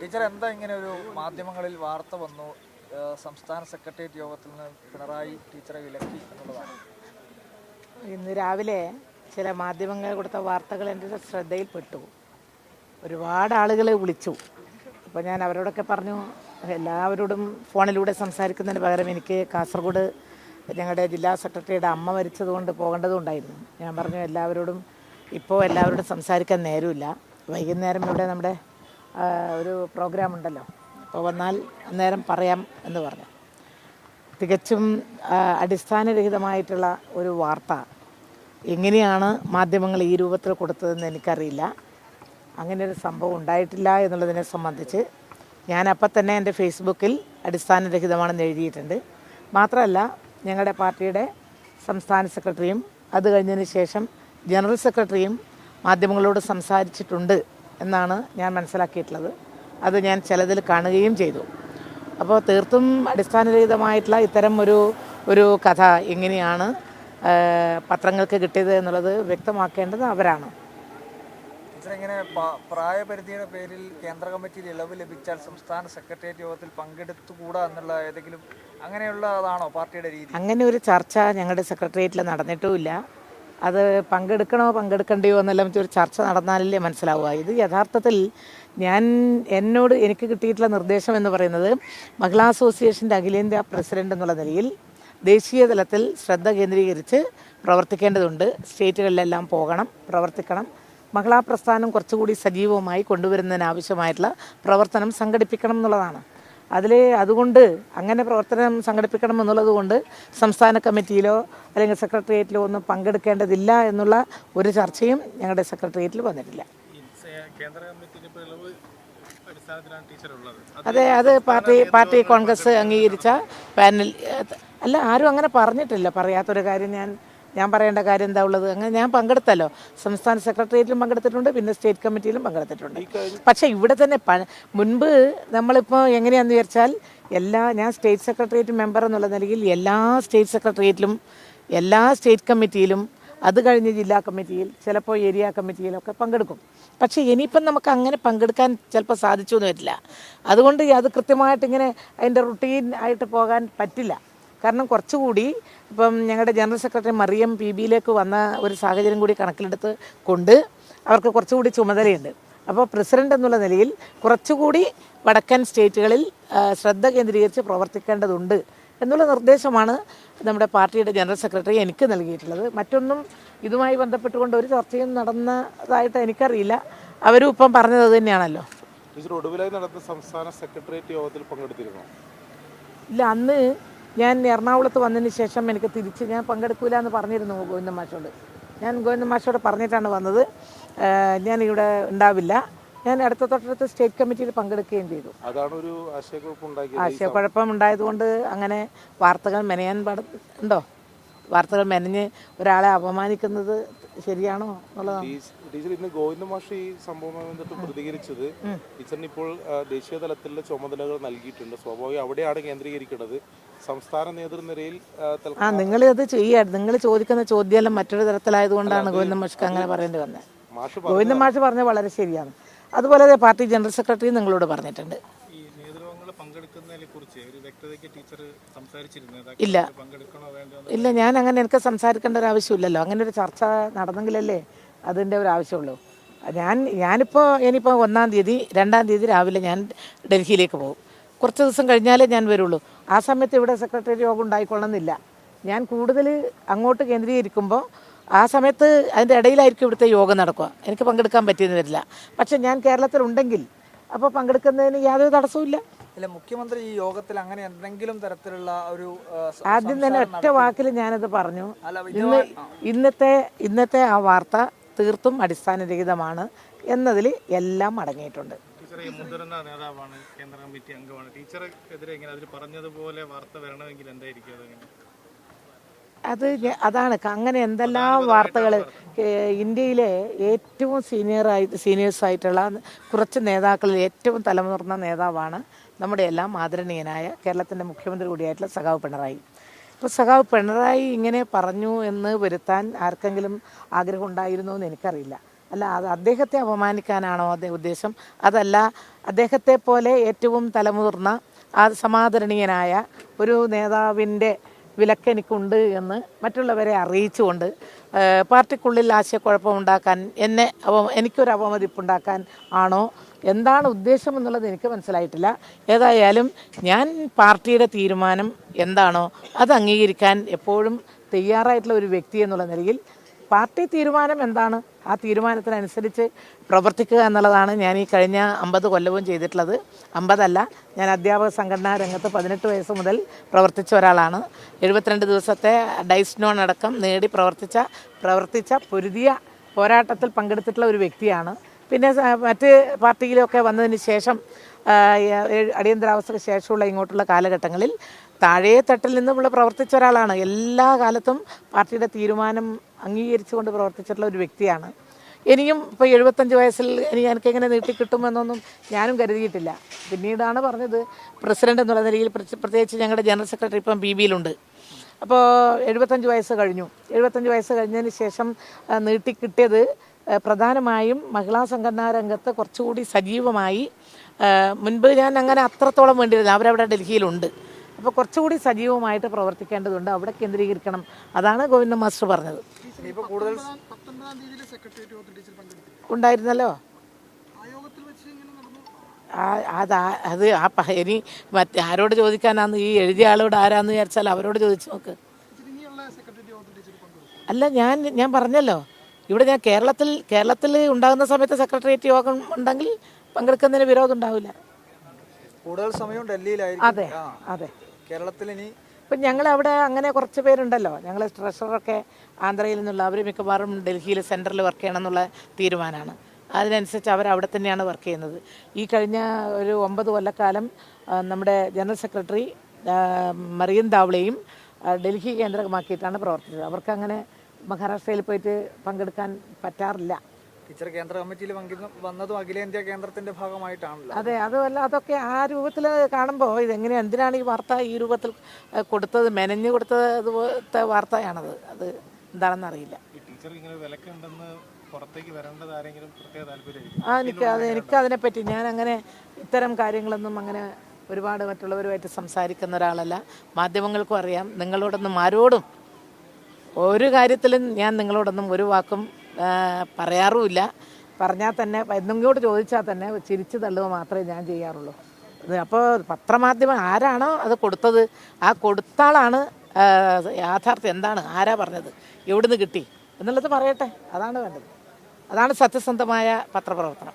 Teacher എന്താ ഇങ്ങനെ ഒരു മാധ്യമങ്ങളിൽ വാർത്ത വന്നു? സംസ്ഥാന സെക്രട്ടേറിയറ്റ് യോഗത്തിൽ നിന്ന് പിണറായി ടീച്ചറെ വിലക്കി എന്നുള്ളതാണ്. ഇന്ന് രാവിലെ ചില മാധ്യമങ്ങൾ കൊടുത്ത വാർത്തകൾ എന്റെ ശ്രദ്ധയിൽപ്പെട്ടു. ഒരുപാട് ആളുകളെ വിളിച്ചു. അപ്പോൾ ഞാൻ അവരോടൊക്കെ പറഞ്ഞു എല്ലാവരോടും ഫോണിലൂടെ സംസാരിക്കുന്നതിന് പകരം എനിക്ക് കാസർഗോഡ് ഞങ്ങളുടെ ജില്ലാ സെക്രട്ടറിയുടെ അമ്മ മരിച്ചതുകൊണ്ട് പോകേണ്ടതുണ്ടായിരുന്നു ഞാൻ പറഞ്ഞു എല്ലാവരോടും ഇപ്പോൾ എല്ലാവരോടും സംസാരിക്കാൻ നേരമില്ല. വൈകുന്നേരം ഇവിടെ നമ്മുടെ ഒരു പ്രോഗ്രാം ഉണ്ടല്ലോ. അപ്പോൾ വന്നാൽ അന്നേരം പറയാം എന്ന് പറഞ്ഞു. തികച്ചും അടിസ്ഥാനരഹിതമായിട്ടുള്ള ഒരു വാർത്ത. എങ്ങനെയാണ് മാധ്യമങ്ങൾ ഈ രൂപത്തിൽ കൊടുത്തതെന്ന് എനിക്കറിയില്ല. അങ്ങനെ ഒരു സംഭവം ഉണ്ടായിട്ടില്ല എന്നുള്ളതിനെ സംബന്ധിച്ച് ഞാൻ തന്നെ എന്റെ ഫേസ്ബുക്കിൽ അടിസ്ഥാനരഹിതമാണെന്ന് എഴുതിയിട്ടുണ്ട്. മാത്രമല്ല ഞങ്ങളുടെ പാർട്ടിയുടെ സംസ്ഥാന സെക്രട്ടറിയും അത് കഴിഞ്ഞതിന് ശേഷം ജനറൽ സെക്രട്ടറിയും മാധ്യമങ്ങളോട് സംസാരിച്ചിട്ടുണ്ട്. എന്നാണ് ഞാൻ മനസ്സിലാക്കിയിട്ടുള്ളത്. അത് ഞാൻ ചിലതിൽ കാണുകയും ചെയ്തു. അപ്പോൾ തീർത്തും അടിസ്ഥാനരഹിതമായിട്ടുള്ള ഇത്തരം ഒരു ഒരു കഥ എങ്ങനെയാണ് പത്രങ്ങൾക്ക് കിട്ടിയത് എന്നുള്ളത് വ്യക്തമാക്കേണ്ടത് അവരാണ്. ഇങ്ങനെ പ്രായപരിധിയുടെ പേരിൽ കേന്ദ്ര കമ്മിറ്റിയിൽ ഇളവ് ലഭിച്ചാൽ സംസ്ഥാന സെക്രട്ടേറിയറ്റ് യോഗത്തിൽ പങ്കെടുത്തുകൂടാ എന്നുള്ള ഏതെങ്കിലും അങ്ങനെയുള്ളതാണോ പാർട്ടിയുടെ രീതി? അങ്ങനെ ഒരു ചർച്ച ഞങ്ങളുടെ സെക്രട്ടേറിയറ്റിൽ നടന്നിട്ടുമില്ല. അത് പങ്കെടുക്കണോ പങ്കെടുക്കണ്ടയോ എന്നെല്ലാം ഒരു ചർച്ച നടന്നാലല്ലേ മനസ്സിലാവുക. ഇത് യഥാർത്ഥത്തിൽ ഞാൻ എന്നോട് എനിക്ക് കിട്ടിയിട്ടുള്ള നിർദ്ദേശം എന്ന് പറയുന്നത് മഹിളാ അസോസിയേഷന്റെ അഖിലേന്ത്യാ പ്രസിഡന്റ് എന്നുള്ള നിലയിൽ ദേശീയ തലത്തിൽ ശ്രദ്ധ കേന്ദ്രീകരിച്ച് പ്രവർത്തിക്കേണ്ടതുണ്ട്. സ്റ്റേറ്റുകളിലെല്ലാം പോകണം പ്രവർത്തിക്കണം. മഹിളാ പ്രസ്ഥാനം കുറച്ചുകൂടി സജീവമായി കൊണ്ടുവരുന്നതിന് ആവശ്യമായിട്ടുള്ള പ്രവർത്തനം സംഘടിപ്പിക്കണം എന്നുള്ളതാണ്. അതിൽ അതുകൊണ്ട് അങ്ങനെ പ്രവർത്തനം സംഘടിപ്പിക്കണം എന്നുള്ളത് കൊണ്ട് സംസ്ഥാന കമ്മിറ്റിയിലോ അല്ലെങ്കിൽ സെക്രട്ടേറിയറ്റിലോ ഒന്നും പങ്കെടുക്കേണ്ടതില്ല എന്നുള്ള ഒരു ചർച്ചയും ഞങ്ങളുടെ സെക്രട്ടേറിയറ്റിൽ വന്നിട്ടില്ല. അതെ അത് പാർട്ടി പാർട്ടി കോൺഗ്രസ് അംഗീകരിച്ച പാനൽ അല്ല ആരും അങ്ങനെ പറഞ്ഞിട്ടില്ല. പറയാത്തൊരു കാര്യം ഞാൻ ഞാൻ പറയേണ്ട കാര്യം എന്താ ഉള്ളത്? അങ്ങനെ ഞാൻ പങ്കെടുത്തല്ലോ. സംസ്ഥാന സെക്രട്ടേറിയറ്റിലും പങ്കെടുത്തിട്ടുണ്ട് പിന്നെ സ്റ്റേറ്റ് കമ്മിറ്റിയിലും പങ്കെടുത്തിട്ടുണ്ട്. പക്ഷേ ഇവിടെ തന്നെ മുൻപ് നമ്മളിപ്പോൾ എങ്ങനെയാണെന്ന് വിചാരിച്ചാൽ എല്ലാ ഞാൻ സ്റ്റേറ്റ് സെക്രട്ടേറിയറ്റ് മെമ്പർ എന്നുള്ള നിലയിൽ എല്ലാ സ്റ്റേറ്റ് സെക്രട്ടേറിയറ്റിലും എല്ലാ സ്റ്റേറ്റ് കമ്മിറ്റിയിലും അത് കഴിഞ്ഞ് ജില്ലാ കമ്മിറ്റിയിൽ ചിലപ്പോൾ ഏരിയ കമ്മിറ്റിയിലൊക്കെ പങ്കെടുക്കും. പക്ഷേ ഇനിയിപ്പം നമുക്ക് അങ്ങനെ പങ്കെടുക്കാൻ ചിലപ്പോൾ സാധിച്ചു എന്ന് വരില്ല. അതുകൊണ്ട് അത് കൃത്യമായിട്ട് ഇങ്ങനെ അതിന്റെ റുട്ടീൻ ആയിട്ട് പോകാൻ പറ്റില്ല. കാരണം കുറച്ചുകൂടി ഇപ്പം ഞങ്ങളുടെ ജനറൽ സെക്രട്ടറി മറിയം പി ബിയിലേക്ക് വന്ന ഒരു സാഹചര്യം കൂടി കണക്കിലെടുത്ത് കൊണ്ട് അവർക്ക് കുറച്ചുകൂടി ചുമതലയുണ്ട്. അപ്പോൾ പ്രസിഡന്റ് എന്നുള്ള നിലയിൽ കുറച്ചുകൂടി വടക്കൻ സ്റ്റേറ്റുകളിൽ ശ്രദ്ധ കേന്ദ്രീകരിച്ച് പ്രവർത്തിക്കേണ്ടതുണ്ട് എന്നുള്ള നിർദ്ദേശമാണ് നമ്മുടെ പാർട്ടിയുടെ ജനറൽ സെക്രട്ടറി എനിക്ക് നൽകിയിട്ടുള്ളത്. മറ്റൊന്നും ഇതുമായി ബന്ധപ്പെട്ടുകൊണ്ട് ഒരു ചർച്ചയും നടന്നതായിട്ട് എനിക്കറിയില്ല. അവരും ഇപ്പം പറഞ്ഞത് അത് തന്നെയാണല്ലോ. ഒടുവിലായി നടന്ന സംസ്ഥാന സെക്രട്ടേറിയറ്റ് യോഗത്തിൽ പങ്കെടുത്തിരുന്നു? ഇല്ല അന്ന് ഞാൻ എറണാകുളത്ത് വന്നതിന് ശേഷം എനിക്ക് തിരിച്ച് ഞാൻ പങ്കെടുക്കില്ല എന്ന് പറഞ്ഞിരുന്നു ഗോവിന്ദ മാഷോട്. ഞാൻ ഗോവിന്ദ മാഷോട് പറഞ്ഞിട്ടാണ് വന്നത്. ഞാൻ ഇവിടെ ഉണ്ടാവില്ല. ഞാൻ അടുത്ത തൊട്ടടുത്ത് സ്റ്റേറ്റ് കമ്മിറ്റിയിൽ പങ്കെടുക്കുകയും ചെയ്തു. അതാണ് ഒരു ആശയക്കുഴപ്പം ഉണ്ടായതുകൊണ്ട് അങ്ങനെ വാർത്തകൾ മെനയാൻ പാട ഉണ്ടോ? വാർത്തകൾ മെനഞ്ഞ് ഒരാളെ അപമാനിക്കുന്നത് ശരിയാണോ ടീച്ചർ ഇന്ന് ഗോവിന്ദ മാഷ് ഈ സംഭവവുമായി ബന്ധപ്പെട്ട് പ്രതികരിച്ചത്. ടീച്ചറിന് ഇപ്പോൾ ദേശീയ തലത്തിലുള്ള ചുമതലകൾ നൽകിയിട്ടുണ്ട്. സ്വാഭാവികം അവിടെയാണ് കേന്ദ്രീകരിക്കുന്നത് സംസ്ഥാന നേതൃനിരയിൽ ആ, നിങ്ങൾ അത് ചെയ്യാറ് നിങ്ങൾ ചോദിക്കുന്ന ചോദ്യമെല്ലാം മറ്റൊരു തരത്തിലായതുകൊണ്ടാണ് ഗോവിന്ദ മാഷ്ക്ക് അങ്ങനെ പറയേണ്ടി വന്നത് ഗോവിന്ദ മാഷ് പറഞ്ഞത് വളരെ ശരിയാണ്. അതുപോലെ പാർട്ടി ജനറൽ സെക്രട്ടറി നിങ്ങളോട് പറഞ്ഞിട്ടുണ്ട്. ഒരു വ്യക്തതയ്ക്ക് ടീച്ചർ സംസാരിച്ചിരുന്നു ഇല്ല. പങ്കെടുക്കണോ വേണ്ടോ ഇല്ല ഞാൻ അങ്ങനെ എനിക്ക് സംസാരിക്കേണ്ട ഒരു ആവശ്യമില്ലല്ലോ. അങ്ങനെ ഒരു ചർച്ച നടന്നെങ്കിലല്ലേ അതിന്റെ ഒരു ആവശ്യമുള്ളൂ. ഞാൻ ഞാനിപ്പോൾ ഇനിയിപ്പോൾ ഒന്നാം തീയതി രണ്ടാം തീയതി രാവിലെ ഞാൻ ഡൽഹിയിലേക്ക് പോകും. കുറച്ച് ദിവസം കഴിഞ്ഞാലേ ഞാൻ വരുള്ളൂ. ആ സമയത്ത് ഇവിടെ സെക്രട്ടറി യോഗം ഉണ്ടായിക്കൊള്ളണമെന്നില്ല ഞാൻ കൂടുതൽ അങ്ങോട്ട് കേന്ദ്രീകരിക്കുമ്പോൾ ആ സമയത്ത് അതിന്റെ ഇടയിലായിരിക്കും ഇവിടുത്തെ യോഗം നടക്കുക. എനിക്ക് പങ്കെടുക്കാൻ പറ്റിയെന്ന് വരില്ല. പക്ഷേ ഞാൻ കേരളത്തിലുണ്ടെങ്കിൽ അപ്പോൾ പങ്കെടുക്കുന്നതിന് യാതൊരു തടസ്സവും ഇല്ല മുഖ്യമന്ത്രി ഈ യോഗത്തിൽ അങ്ങനെ എന്തെങ്കിലും തരത്തിലുള്ള ഒരു ആദ്യം തന്നെ ഒറ്റ വാക്കിൽ ഞാനത് പറഞ്ഞു. ഇന്ന് ഇന്നത്തെ ഇന്നത്തെ ആ വാർത്ത തീർത്തും അടിസ്ഥാനരഹിതമാണ് എന്നതിൽ എല്ലാം അടങ്ങിയിട്ടുണ്ട്. ടീച്ചർ ഈ മുതിർന്ന നേതാവാണ് കേന്ദ്ര കമ്മിറ്റി അംഗമാണ്. ടീച്ചർക്കെതിരെ ഇങ്ങനെ അതിൽ പറഞ്ഞതുപോലെ വാർത്ത വരണമെങ്കിൽ എന്തായിരിക്കും അതെങ്ങനെ അത് അതാണ്. അങ്ങനെ എന്തെല്ലാം വാർത്തകൾ ഇന്ത്യയിലെ ഏറ്റവും സീനിയറായി സീനിയേഴ്സായിട്ടുള്ള കുറച്ച് നേതാക്കളിൽ ഏറ്റവും തലമുതിർന്ന നേതാവാണ് നമ്മുടെ എല്ലാം ആദരണീയനായ കേരളത്തിന്റെ മുഖ്യമന്ത്രി കൂടിയായിട്ടുള്ള സഖാവ് പിണറായി. ഇപ്പോൾ സഖാവ് പിണറായി ഇങ്ങനെ പറഞ്ഞു എന്ന് വരുത്താൻ ആർക്കെങ്കിലും ആഗ്രഹം ഉണ്ടായിരുന്നോ എന്ന് എനിക്കറിയില്ല. അല്ല അത് അദ്ദേഹത്തെ അപമാനിക്കാനാണോ അതേ ഉദ്ദേശം? അതല്ല അദ്ദേഹത്തെ പോലെ ഏറ്റവും തലമുതിർന്ന ആ സമാദരണീയനായ ഒരു നേതാവിന്റെ വിലക്ക് എനിക്കുണ്ട് എന്ന് മറ്റുള്ളവരെ അറിയിച്ചുകൊണ്ട് പാർട്ടിക്കുള്ളിൽ ആശയക്കുഴപ്പമുണ്ടാക്കാൻ എന്നെ അവ എനിക്കൊരു അവമതിപ്പുണ്ടാക്കാൻ ആണോ? എന്താണ് ഉദ്ദേശം എന്നുള്ളത് എനിക്ക് മനസ്സിലായിട്ടില്ല. ഏതായാലും ഞാൻ പാർട്ടിയുടെ തീരുമാനം എന്താണോ അത് അംഗീകരിക്കാൻ എപ്പോഴും തയ്യാറായിട്ടുള്ള ഒരു വ്യക്തി എന്നുള്ള നിലയിൽ പാർട്ടി തീരുമാനം എന്താണ്? ആ തീരുമാനത്തിനനുസരിച്ച് പ്രവർത്തിക്കുക എന്നുള്ളതാണ് ഞാൻ ഈ കഴിഞ്ഞ അമ്പത് കൊല്ലവും ചെയ്തിട്ടുള്ളത്. അമ്പതല്ല ഞാൻ അധ്യാപക സംഘടനാ രംഗത്ത് പതിനെട്ട് വയസ്സ് മുതൽ പ്രവർത്തിച്ച ഒരാളാണ്. എഴുപത്തിരണ്ട് ദിവസത്തെ ഡൈസ്നോൺ അടക്കം നേടി പ്രവർത്തിച്ച പ്രവർത്തിച്ച പൊരുതിയ പോരാട്ടത്തിൽ പങ്കെടുത്തിട്ടുള്ള ഒരു വ്യക്തിയാണ്. പിന്നെ മറ്റ് പാർട്ടിയിലൊക്കെ വന്നതിന് ശേഷം അടിയന്തരാവസ്ഥയ്ക്ക് ശേഷമുള്ള ഇങ്ങോട്ടുള്ള കാലഘട്ടങ്ങളിൽ താഴേ തട്ടിൽ നിന്നുമുള്ള പ്രവർത്തിച്ച ഒരാളാണ്. എല്ലാ കാലത്തും പാർട്ടിയുടെ തീരുമാനം അംഗീകരിച്ചുകൊണ്ട് പ്രവർത്തിച്ചിട്ടുള്ള ഒരു വ്യക്തിയാണ്. ഇനിയും ഇപ്പോൾ എഴുപത്തഞ്ച് വയസ്സിൽ ഇനി എനിക്ക് എങ്ങനെ നീട്ടിക്കിട്ടുമെന്നൊന്നും ഞാനും കരുതിയിട്ടില്ല. പിന്നീടാണ് പറഞ്ഞത് പ്രസിഡന്റ് എന്നുള്ള നിലയിൽ പ്രത്യേകിച്ച് ഞങ്ങളുടെ ജനറൽ സെക്രട്ടറി ഇപ്പം ബി ബിയിലുണ്ട്. അപ്പോൾ എഴുപത്തഞ്ച് വയസ്സ് കഴിഞ്ഞു. എഴുപത്തഞ്ച് വയസ്സ് കഴിഞ്ഞതിന് ശേഷം നീട്ടിക്കിട്ടിയത് പ്രധാനമായും മഹിളാ സംഘടനാ രംഗത്ത് കുറച്ചുകൂടി സജീവമായി. മുൻപ് ഞാൻ അങ്ങനെ അത്രത്തോളം വേണ്ടിയിരുന്നില്ല. അവരവിടെ ഡൽഹിയിലുണ്ട്. അപ്പോൾ കുറച്ചുകൂടി സജീവമായിട്ട് പ്രവർത്തിക്കേണ്ടതുണ്ട്. അവിടെ കേന്ദ്രീകരിക്കണം. അതാണ് ഗോവിന്ദ മാസ്റ്റർ പറഞ്ഞത്. ഉണ്ടായിരുന്നല്ലോ? ആ യോഗത്തിൽ വെച്ച് നടന്നു. ആ- അത് ആ- അത് ആ ഇനി മറ്റേ ആരോട് ചോദിക്കാനാന്ന് ഈ എഴുതിയ ആളോട് ആരാന്ന് വിചാരിച്ചാൽ അവരോട് ചോദിച്ചു നോക്ക്. അല്ല ഞാൻ ഞാൻ പറഞ്ഞല്ലോ. ഇവിടെ ഞാൻ കേരളത്തിൽ കേരളത്തിൽ ഉണ്ടാകുന്ന സമയത്ത് സെക്രട്ടേറിയറ്റ് യോഗം ഉണ്ടെങ്കിൽ പങ്കെടുക്കുന്നതിന് വിരോധം ഉണ്ടാവില്ല. കൂടുതൽ സമയം ഡൽഹിയിലായിരിക്കും. അതെ അതെ. കേരളത്തിൽ ഇനി ഇപ്പം ഞങ്ങൾ അവിടെ അങ്ങനെ കുറച്ച് പേരുണ്ടല്ലോ. ഞങ്ങൾ ട്രഷറൊക്കെ ആന്ധ്രയിൽ നിന്നുള്ള അവർ മിക്കവാറും ഡൽഹിയിൽ സെന്ററിൽ വർക്ക് ചെയ്യണം എന്നുള്ള തീരുമാനമാണ് അതിനനുസരിച്ച് അവർ അവിടെ തന്നെയാണ് വർക്ക് ചെയ്യുന്നത്. ഈ കഴിഞ്ഞ ഒരു ഒമ്പത് കൊല്ലക്കാലം നമ്മുടെ ജനറൽ സെക്രട്ടറി മറിയൻ ദാവളെയും ഡൽഹി കേന്ദ്രമാക്കിയിട്ടാണ് പ്രവർത്തിച്ചത്. അവർക്ക് അങ്ങനെ മഹാരാഷ്ട്രയിൽ പോയിട്ട് പങ്കെടുക്കാൻ പറ്റാറില്ല. ടീച്ചർ കേന്ദ്ര കമ്മിറ്റിയിൽ വന്നതും അഖിലേന്ത്യാ കേന്ദ്രത്തിന്റെ ഭാഗമായിട്ടാണല്ലോ. അതെ അതുമല്ല അതൊക്കെ ആ രൂപത്തിൽ കാണുമ്പോൾ ഇതെങ്ങനെ എന്തിനാണ് ഈ വാർത്ത ഈ രൂപത്തിൽ കൊടുത്തത് മെനഞ്ഞു കൊടുത്തത് അതുപോലത്തെ വാർത്തയാണത്? അത് എന്താണെന്ന് അറിയില്ല. ടീച്ചർ ഇങ്ങനെ വിലക്കുണ്ടെന്ന് പുറത്തേക്ക് വരേണ്ടത് ആരെങ്കിലും പ്രത്യേക ആ എനിക്ക് അത് എനിക്ക് അതിനെപ്പറ്റി ഞാൻ അങ്ങനെ ഇത്തരം കാര്യങ്ങളൊന്നും അങ്ങനെ ഒരുപാട് മറ്റുള്ളവരുമായിട്ട് സംസാരിക്കുന്ന ഒരാളല്ല. മാധ്യമങ്ങൾക്കും അറിയാം. നിങ്ങളോടൊന്നും ആരോടും ഒരു കാര്യത്തിലും ഞാൻ നിങ്ങളോടൊന്നും ഒരു വാക്കും പറയാറുമില്ല. പറഞ്ഞാൽ തന്നെ എന്തെങ്കിലും ചോദിച്ചാൽ തന്നെ ചിരിച്ചു തള്ളുക മാത്രമേ ഞാൻ ചെയ്യാറുള്ളൂ. അപ്പോൾ പത്രമാധ്യമം ആരാണോ അത് കൊടുത്തത് ആ കൊടുത്താളാണ് യാഥാർത്ഥ്യം എന്താണ് ആരാ പറഞ്ഞത് എവിടുന്ന് കിട്ടി എന്നുള്ളത് പറയട്ടെ. അതാണ് വേണ്ടത്. അതാണ് സത്യസന്ധമായ പത്രപ്രവർത്തനം.